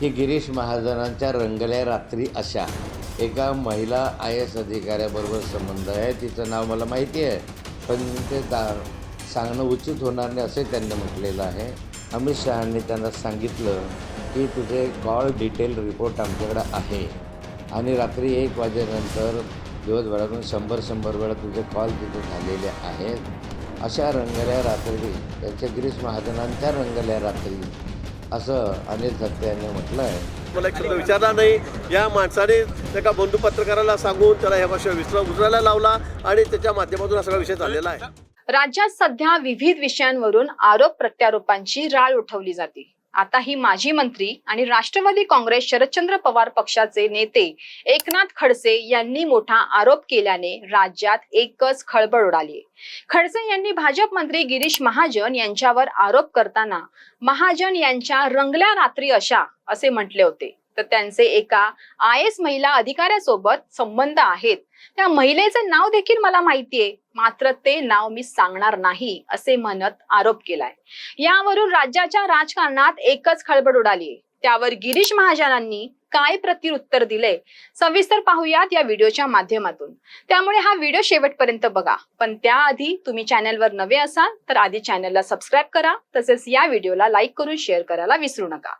की गिरीश महाजनांच्या रंगल्या रात्री अशा. एका महिला आय एस अधिकाऱ्याबरोबर संबंध आहे. तिचं नाव मला माहिती आहे. पण ते दा सांगणं उचित होणार नाही असे त्यांनी म्हटलेलं आहे. अमित शहांनी त्यांना सांगितलं की तुझे कॉल डिटेल रिपोर्ट आमच्याकडं आहे. आणि रात्री एक वाजेनंतर दिवसभरातून शंभर शंभर वेळा तुझे कॉल तिथे झालेले आहेत. अशा रंगल्या रात्री त्यांच्या गिरीश महाजनांच्या रंगल्या रात्री असं अनिल थत्ते यांनी म्हटलं आहे मला एक शब्द विचारला नाही. या माणसाने एका बंधू पत्रकाराला सांगून त्याला ह्या भाषा विसरा उचलायला लावला आणि त्याच्या माध्यमातून हा सगळा विषय चाललेला आहे. राज्यात सध्या विविध विषयांवरून आरोप प्रत्यारोपांची राळ उठवली जाते. आता ही माजी मंत्री आणि राष्ट्रवादी काँग्रेस शरदचंद्र पवार पक्षाचे नेते एकनाथ खडसे यांनी मोठा आरोप केल्याने राज्यात एकच खळबळ उडाली. खडसे यांनी भाजप मंत्री गिरीश महाजन यांच्यावर आरोप करताना महाजन यांच्या रंगल्या रात्री अशा असे म्हटले होते. तर त्यांचे एका आय एस महिला अधिकाऱ्यासोबत संबंध आहेत. त्या महिलेचे नाव देखील मला माहितीये. मात्र ते नाव मी सांगणार नाही असे म्हणत आरोप केलाय. यावरून राज्याच्या राजकारणात एकच खळबळ उडाली त्यावर गिरीश महाजनांनी काय प्रतिउत्तर दिले सविस्तर पाहूयात या व्हिडिओच्या माध्यमातून. त्यामुळे हा व्हिडिओ शेवटपर्यंत बघा. पण त्याआधी तुम्ही चॅनलवर नवे असाल तर आधी चॅनलला सबस्क्राईब करा. तसेच या व्हिडिओला लाईक करून शेअर करायला विसरू नका.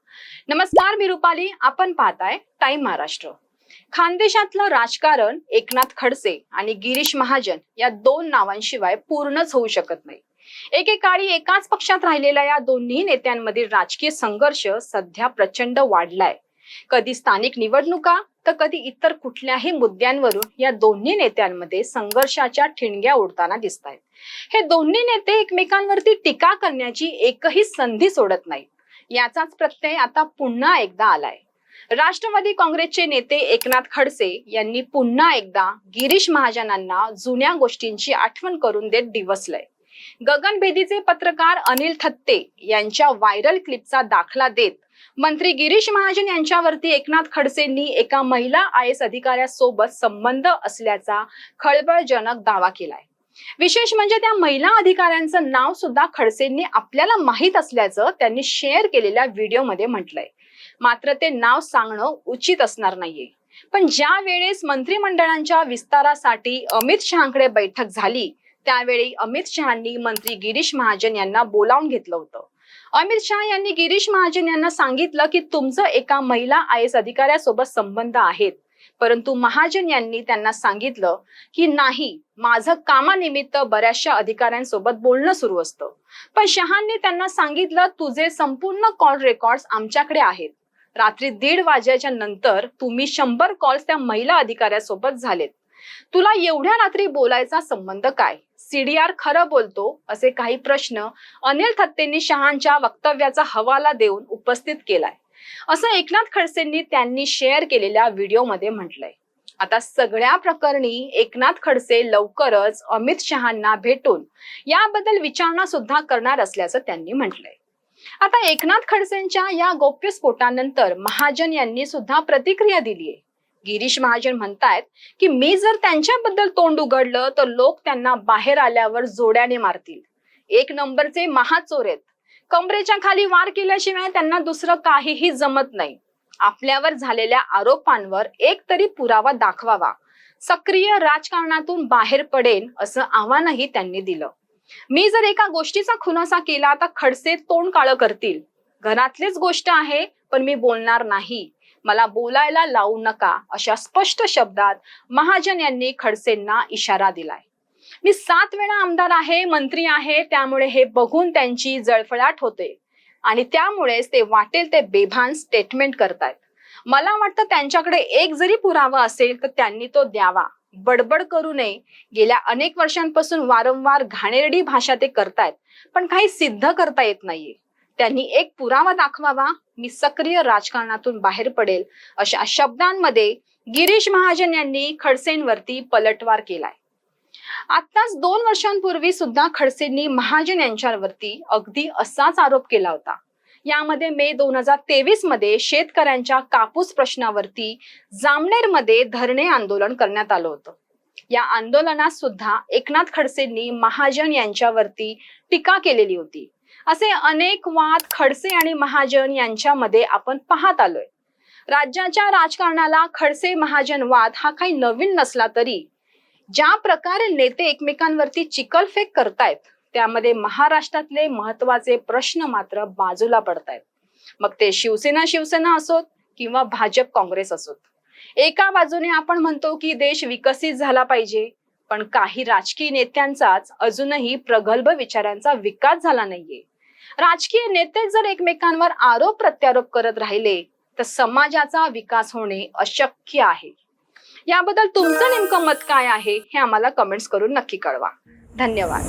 नमस्कार मी रुपाली. आपण पाहताय टाइम महाराष्ट्र. खानदेशातलं राजकारण एकनाथ खडसे आणि गिरीश महाजन या दोन नावांशिवाय पूर्णच होऊ शकत नाही. एकेकाळी एकाच पक्षात राहिलेल्या या दोन्ही नेत्यांमधील राजकीय संघर्ष सध्या प्रचंड वाढलाय. कधी स्थानिक निवडणुका तर कधी इतर कुठल्याही मुद्द्यांवरून या दोन्ही नेत्यांमध्ये संघर्षाच्या ठिणग्या उडताना दिसत आहेत हे दोन्ही नेते एकमेकांवरती टीका करण्याची एकही संधी सोडत नाही याचाच प्रत्यय आता पुन्हा एकदा आलाय. राष्ट्रवादी काँग्रेसचे नेते एकनाथ खडसे यांनी पुन्हा एकदा गिरीश महाजनांना जुन्या गोष्टींची आठवण करून देत दिवसलंय. गगनभेदीचे पत्रकार अनिल थत्ते यांच्या व्हायरल क्लिपचा दाखला देत मंत्री गिरीश महाजन यांच्यावरती एकनाथ खडसेंनी एका महिला आय एस अधिकाऱ्यासोबत संबंध असल्याचा खळबळजनक दावा केलाय. विशेष म्हणजे त्या महिला अधिकाऱ्यांचं नाव सुद्धा खडसेंनी आपल्याला माहीत असल्याचं त्यांनी शेअर केलेल्या व्हिडिओमध्ये म्हटलंय. मात्र ते नाव सांगणं उचित असणार नाहीये. पण ज्या वेळेस मंत्रिमंडळांच्या विस्तारासाठी अमित शहाकडे बैठक झाली त्यावेळी अमित शहानी मंत्री गिरीश महाजन यांना बोलावून घेतलं होतं. अमित शहा यांनी गिरीश महाजन यांना सांगितलं की तुमचं एका महिला आय एस अधिकाऱ्यासोबत संबंध आहेत. परंतु महाजन यांनी त्यांना सांगितलं की नाही माझं कामानिमित्त बऱ्याचशा अधिकाऱ्यांसोबत बोलणं सुरू असतं. पण शहांनी त्यांना सांगितलं तुझे संपूर्ण कॉल रेकॉर्ड आमच्याकडे आहेत. रात्री दीड वाजेच्या नंतर तुम्ही शंभर कॉल्स त्या महिला अधिकाऱ्यासोबत झालेत. तुला एवढ्या रात्री बोलायचा संबंध काय? सीडीआर खरं बोलतो असे काही प्रश्न अनिल थत्तेंनी शहांच्या वक्तव्याचा हवाला देऊन उपस्थित केलाय. असं एकनाथ खडसेंनी त्यांनी शेअर केलेल्या व्हिडिओमध्ये म्हटलंय. आता सगळ्या प्रकरणी एकनाथ खडसे लवकरच अमित शहांना भेटून याबद्दल विचारणा सुद्धा करणार असल्याचं त्यांनी म्हटलंय. आता एकनाथ खडसेंच्या या गौप्यस्फोटानंतर महाजन यांनी सुद्धा प्रतिक्रिया दिलीये. गिरीश महाजन म्हणतायत की मी जर त्यांच्याबद्दल तोंड उघडलं तर लोक त्यांना बाहेर आल्यावर जोड्याने मारतील. एक नंबरचे महाचोर आहेत. कमरेच्या खाली वार केल्याशिवाय त्यांना दुसरं काहीही जमत नाही. आपल्यावर झालेल्या आरोपांवर एक तरी पुरावा दाखवावा. सक्रिय राजकारणातून बाहेर पडेन असं आव्हानही त्यांनी दिलं. मी जर एका गोष्टीचा खुलासा केला तर खडसे तोंड काळं करतील. घरातलीच गोष्ट आहे पण मी बोलणार नाही. मला बोलायला लावू नका अशा स्पष्ट शब्दात महाजन यांनी खडसेंना इशारा दिलाय. मी सात वेळा आमदार आहे मंत्री आहे त्यामुळे हे बघून त्यांची जळफळाट होते. आणि त्यामुळेच ते वाटेल ते बेभान स्टेटमेंट करतायत. मला वाटतं त्यांच्याकडे एक जरी पुरावा असेल तर त्यांनी तो द्यावा. बडबड करू नये. गेल्या अनेक वर्षांपासून वारंवार घाणेरडी भाषा ते करतायत पण काही सिद्ध करता येत नाहीये. त्यांनी एक पुरावा दाखवावा मी सक्रिय राजकारणातून बाहेर पडेल अशा शब्दांमध्ये गिरीश महाजन यांनी खडसेंवरती पलटवार केलाय. आताच दोन वर्षांपूर्वी सुद्धा खडसेंनी महाजन यांच्यावरती अगदी असाच आरोप केला होता. यामध्ये मे दोन हजार तेवीसमध्ये शेतकऱ्यांच्या कापूस प्रश्नावरती जामनेरमध्ये धरणे आंदोलन करण्यात आलं होतं. या आंदोलनात सुद्धा एकनाथ खडसेंनी महाजन यांच्यावरती टीका केलेली होती. असे अनेक वाद खडसे आणि महाजन यांच्यामध्ये आपण पाहत आलोय. राज्याच्या राजकारणाला खडसे महाजन वाद हा काही नवीन नसला तरी ज्या प्रकारे नेते एकमेकांवरती चिकलफेक करतायत त्यामध्ये महाराष्ट्रातले महत्त्वाचे प्रश्न मात्र बाजूला पडतायत. मग ते शिवसेना शिवसेना असोत किंवा भाजप काँग्रेस असोत. एका बाजूने आपण म्हणतो की देश विकसित झाला पाहिजे पण काही राजकीय नेत्यांचाच अजूनही प्रगल्भ विचारांचा विकास झाला नाहीये. राजकीय नेते जर एकमेकांवर आरोप प्रत्यारोप करत राहिले तर समाजाचा विकास होणे अशक्य आहे. याबद्दल तुमचं नेमकं मत काय आहे हे आम्हाला कमेंट्स करून नक्की कळवा. धन्यवाद.